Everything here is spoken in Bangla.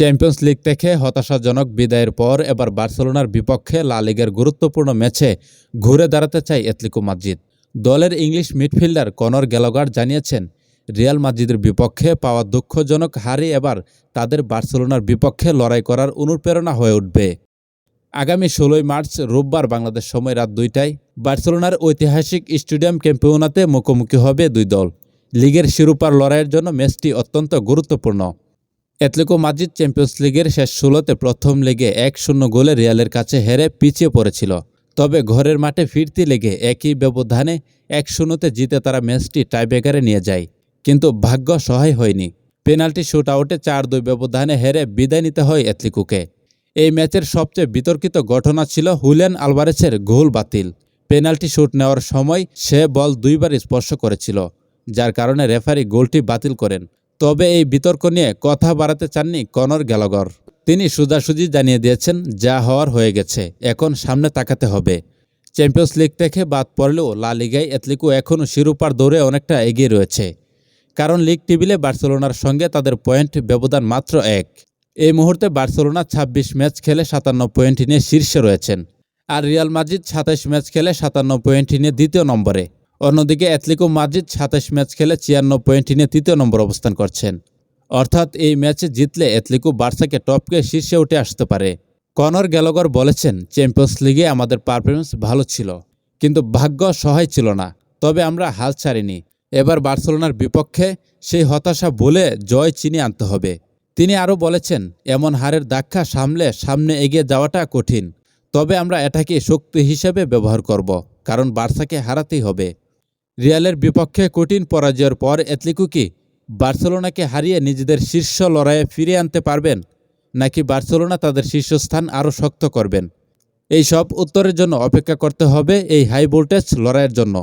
চ্যাম্পিয়ন্স লিগ থেকে হতাশাজনক বিদায়ের পর এবার বার্সেলোনার বিপক্ষে লা লিগের গুরুত্বপূর্ণ ম্যাচে ঘুরে দাঁড়াতে চায় এতলিকো মাদ্রিদ। দলের ইংলিশ মিডফিল্ডার কনর গ্যালোগার জানিয়েছেন, রিয়াল মাদ্রিদের বিপক্ষে পাওয়া দুঃখজনক হারই এবার তাদের বার্সেলোনার বিপক্ষে লড়াই করার অনুপ্রেরণা হয়ে উঠবে। আগামী ষোলোই মার্চ রোববার বাংলাদেশ সময় রাত দুইটায় বার্সেলোনার ঐতিহাসিক স্টেডিয়াম ক্যাম্পিওনাতে মুখোমুখি হবে দুই দল। লিগের শিরোপার লড়াইয়ের জন্য ম্যাচটি অত্যন্ত গুরুত্বপূর্ণ। অ্যাটলেটিকো মাদ্রিদ চ্যাম্পিয়ন্স লিগের শেষ ষোলোতে প্রথম লেগে এক শূন্য গোলে রিয়ালের কাছে হেরে পিছিয়ে পড়েছিল। তবে ঘরের মাঠে ফিরতি লেগে একই ব্যবধানে এক শূন্যতে জিতে তারা ম্যাচটি টাইব্রেকারে নিয়ে যায়। কিন্তু ভাগ্য সহায় হয়নি। পেনাল্টি শুট আউটে চার দুই ব্যবধানে হেরে বিদায় নিতে হয় অ্যাটলিকোকে এই ম্যাচের সবচেয়ে বিতর্কিত ঘটনা ছিল হুলেন আলভারেসের গোল বাতিল। পেনাল্টি শুট নেওয়ার সময় সে বল দুইবার স্পর্শ করেছিল, যার কারণে রেফারি গোলটি বাতিল করেন। তবে এই বিতর্ক নিয়ে কথা বাড়াতে চাননি কনর গ্যালগর। তিনি সোজাসুজি জানিয়ে দিয়েছেন, যা হওয়ার হয়ে গেছে, এখন সামনে তাকাতে হবে। চ্যাম্পিয়ন্স লিগ থেকে বাদ পড়লেও লা লিগায় এতলিকো এখনও শিরোপার দৌড়ে অনেকটা এগিয়ে রয়েছে। কারণ লিগ টেবিলে বার্সেলোনার সঙ্গে তাদের পয়েন্ট ব্যবধান মাত্র এক। এই মুহূর্তে বার্সেলোনা ২৬ ম্যাচ খেলে সাতান্ন পয়েন্ট নিয়ে শীর্ষে রয়েছেন। আর রিয়াল মাদ্রিদ সাতাশ ম্যাচ খেলে সাতান্ন পয়েন্ট নিয়ে দ্বিতীয় নম্বরে। অন্যদিকে অ্যাথলিকো মাদ্রিদ সাতাশ ম্যাচ খেলে ছিয়ান্ন পয়েন্ট নিয়ে তৃতীয় নম্বর অবস্থান করছেন। অর্থাৎ এই ম্যাচে জিতলে অ্যাথলিকো বার্সাকে টপকে শীর্ষে উঠে আসতে পারে। কনর গ্যালগর বলেছেন চ্যাম্পিয়ন্স লিগে আমাদের পারফরমেন্স ভালো ছিল, কিন্তু ভাগ্য সহায় ছিল না। তবে আমরা হাল ছাড়িনি। এবার বার্সেলোনার বিপক্ষে সেই হতাশা বলে জয় চিনি আনতে হবে। তিনি আরও বলেছেন, এমন হারের দাক্ষা সামলে সামনে এগিয়ে যাওয়াটা কঠিন, তবে আমরা এটাকে শক্তি হিসেবে ব্যবহার করব, কারণ বার্সাকে হারাতেই হবে। রিয়ালের বিপক্ষে কঠিন পরাজয়ের পর এতলিকু কি বার্সেলোনাকে হারিয়ে নিজেদের শীর্ষ লড়াইয়ে ফিরে আনতে পারবেন, নাকি বার্সেলোনা তাদের শীর্ষস্থান আরও শক্ত করবেন? এই সব উত্তরের জন্য অপেক্ষা করতে হবে এই হাই ভোল্টেজ লড়াইয়ের জন্য।